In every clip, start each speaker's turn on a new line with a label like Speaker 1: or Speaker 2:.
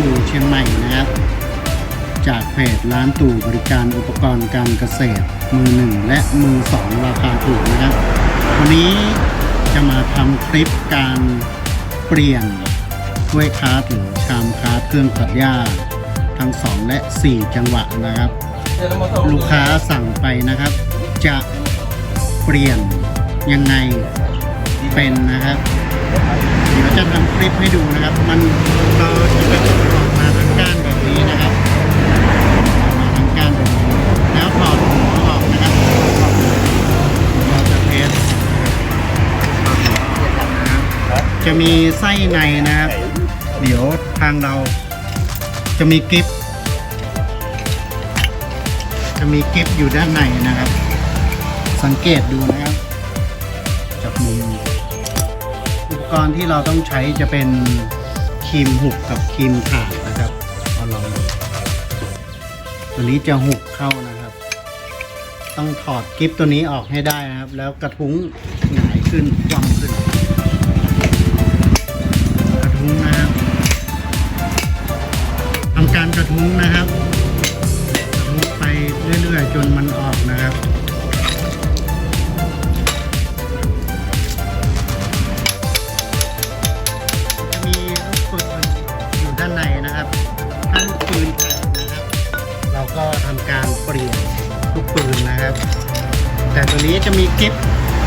Speaker 1: ตู่เชียงใหม่นะครับ จากเพจร้านตู่บริการอุปกรณ์การเกษตร มือหนึ่งและมือสองราคาถูกนะครับ วันนี้จะมาทำคลิปการเปลี่ยนถ้วยคาร์ดหรือชามคาร์ดเครื่องตัดหญ้า ทั้ง 2 และ 4 จังหวะนะครับ ลูกค้าสั่งไปนะครับ จะเปลี่ยนยังไงเป็นนะครับ เดี๋ยวจะทำคลิปให้ดูนะครับ มันเออ ทั้งก้านแบบนี้นะครับมาทั้งก้านแบบนี้แล้วถอดหัวออกนะครับเราจะเทสถอดหัวออกนะครับจะมีไส้ในนะครับ เดี๋ยวทางเราจะมีกิฟจะมีกิฟอยู่ด้านในนะครับ สังเกตดูนะครับจากมุมอุปกรณ์ที่เราต้องใช้จะเป็น ครีมหุบกับครีมขาดนะครับเอาลองดูตัวนี้จะหุบเข้านะครับ ต้องถอดกิฟตัวนี้ออกให้ได้นะครับ แล้วกระทุ้งหงายขึ้นคว่ำขึ้น กระทุ้งนะครับทำการกระทุ้งนะครับกระทุ้งไปเรื่อยๆ จนมันออกนะครับ เราก็ทำการเปลี่ยนลูกปืนนะครับ แต่ตัวนี้จะมีกิฟ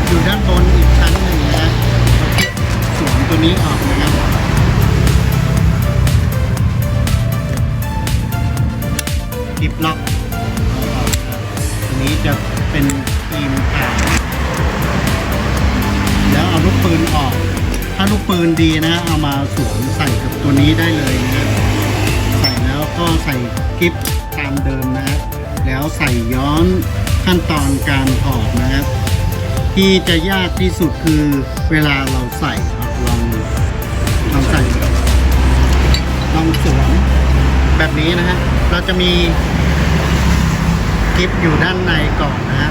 Speaker 1: อยู่ด้านบนอีกชั้นหนึ่งนะครับเอากิ๊บสวมตัวนี้ออกนะครับกิฟล็อกเอกตัวนี้จะเป็นครีมขาวแล้วเอาลูกปืนออก ถ้าลูกปืนดีนะเอามาสวมใส่กับตัวนี้ได้เลยนะใส่แล้วก็ใส่กิฟตามเดิมนะครับ แล้วใส่ย้อนขั้นตอนการถอดนะครับ ที่จะยากที่สุดคือเวลาเราใส่ครับลองลองใส่ลองสวมแบบนี้นะฮะเราจะมีกิฟอยู่ด้านในก่อนนะฮะ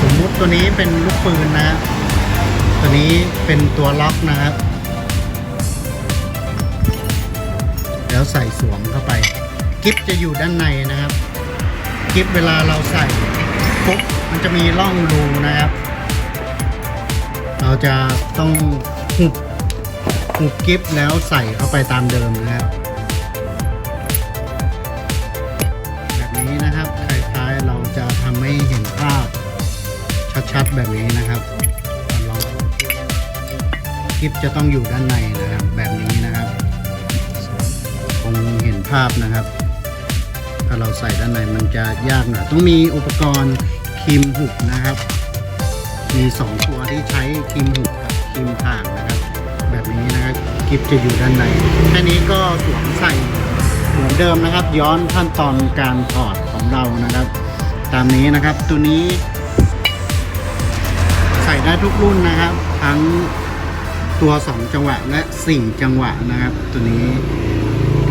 Speaker 1: สมมุติตัวนี้เป็นลูกปืนนะฮะตัวนี้เป็นตัวล็อกนะครับ แล้วใส่สวมเข้าไป กิฟจะอยู่ด้านในนะครับ กิฟเวลาเราใส่ปุ๊บมันจะมีร่องรูนะครับ เราจะต้องหุบหุบกิฟแล้วใส่เข้าไปตามเดิมนะครับแบบนี้นะครับคล้ายๆเราจะทำให้เห็นภาพชัดๆแบบนี้นะครับลองคลิปจะต้องอยู่ด้านในนะครับแบบนี้นะครับาพนะครับ ถ้าเราใส่ด้านในมันจะยากหน่อยต้องมีอุปกรณ์ครีมหุบนะครับ มีสองตัวที่ใช้ครีมหุบกับครีมถ่างนะครับ แบบนี้นะครับคลิปจะอยู่ด้านในแค่นี้ก็สวมใส่เหมือนเดิมนะครับ ย้อนขั้นตอนการถอดของเรานะครับ ตามนี้นะครับตัวนี้ ใส่ได้ทุกรุ่นนะครับ ทั้งตัว 2 จังหวะและ 4 จังหวะนะครับ ตัวนี้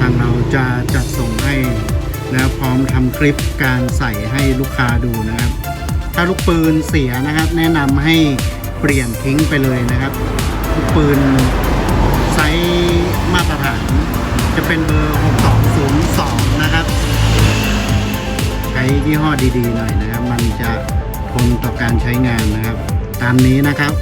Speaker 1: างเราจะจัดส่งให้ แล้วพร้อมทำคลิปการใส่ให้ลูกค้าดูนะครับ ถ้าลูกปืนเสียนะครับ แนะนำให้เปลี่ยนทิ้งไปเลยนะครับ ลูกปืนไซส์มาตรฐาน จะเป็นเบอร์ 6202 นะครับใช้ยี่ห้อดีๆหน่อยนะครับ มันจะทนต่อการใช้งานนะครับ ตามนี้นะครับ